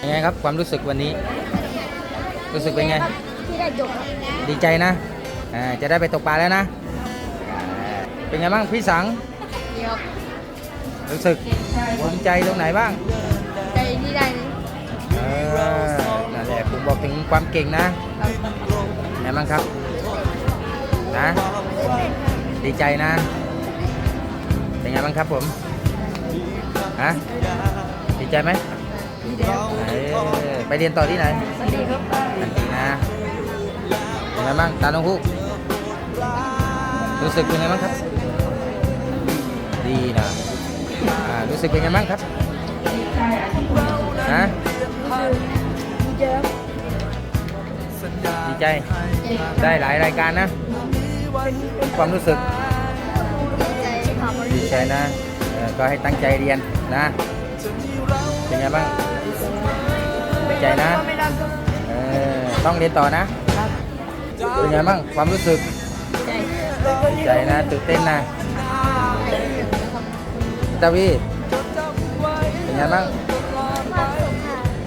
ยังไงครับความรู้สึกวันนี้ รู้สึกเป็นไง ที่ได้จบครับดีใจนะอ่าจะได้ไปตกปลาแล้วนะอ่าเป็นไงบ้างพี่สังเดี๋ยวรู้สึกภูมิใจตรงไหนบ้างใจที่ได้นี้เออนั่นแหละผมบอกถึงความเก่งนะไงบ้างครับนะดีใจนะ เป็นไงบ้างครับผมฮะดีใจไหมดีแล้ว เออไปเรียนต่อที่ไหนสวัสดีครับทันทีนะเป็นไงบ้างตาลงฮูกรู้สึกเป็นไงบ้างครับ ดีนะอ่ารู้สึกเป็นไงบ้างครับฮะดีเจอดีใจ ได้หลายรายการนะ ความรู้สึก ดีใจครับดีใจนะเออก็ให้ตั้งใจเรียนนะ เป็นไงบ้างดีใจนะ เออ ต้องเรียนต่อนะ เป็นไงบ้าง ความรู้สึก ใจใจนะ ตื่นเต้นนะตาวีเป็นไงบ้าง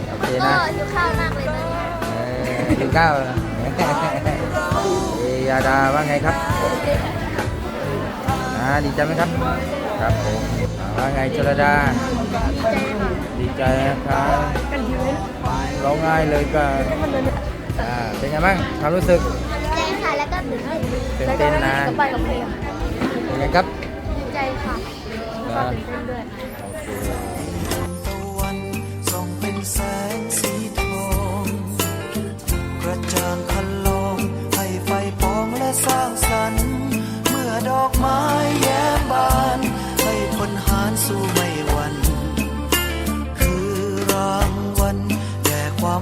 โอเคนะหิวข้าวมากเลยนนี้เออถึงเก้าเอยาดาว่าไงครับอ่าดีใจไหมครับ ครับผมว่าไงชลดาดีใจนะ ครับกันหิวเลยร้องไห้เลยก็อ่าเป็นไงบ้างความรู้สึกใจค่ะแล้วก็ตื่นเต้นตื่นเต้นนะก็ไปกับเพลงเป็นไงครับดีใจค่ะอ่าตื่นเต้นด้วยโอเคตะวันส่องเป็นแสงสีทองกระจ่างคันลองให้ไฟปองและสร้างสรรค์ เมื่อดอกไม้แย้มบาน ให้ทนหารสู้ไม่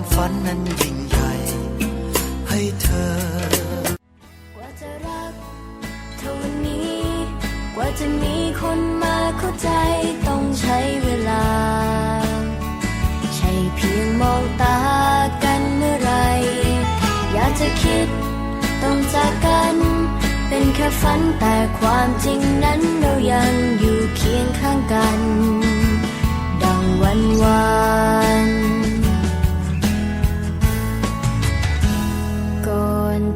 ความฝันนั้นยิ่งใหญ่ให้เธอ กว่าจะรักเท่านี้ กว่าจะมีคนมาเข้าใจต้องใช้เวลา ใช่เพียงมองตากันเมื่อไร อยากจะคิดต้องจากกัน เป็นแค่ฝันแต่ความจริงนั้นเรายังอยู่เคียงข้างกัน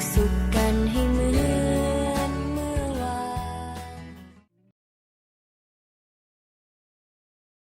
จ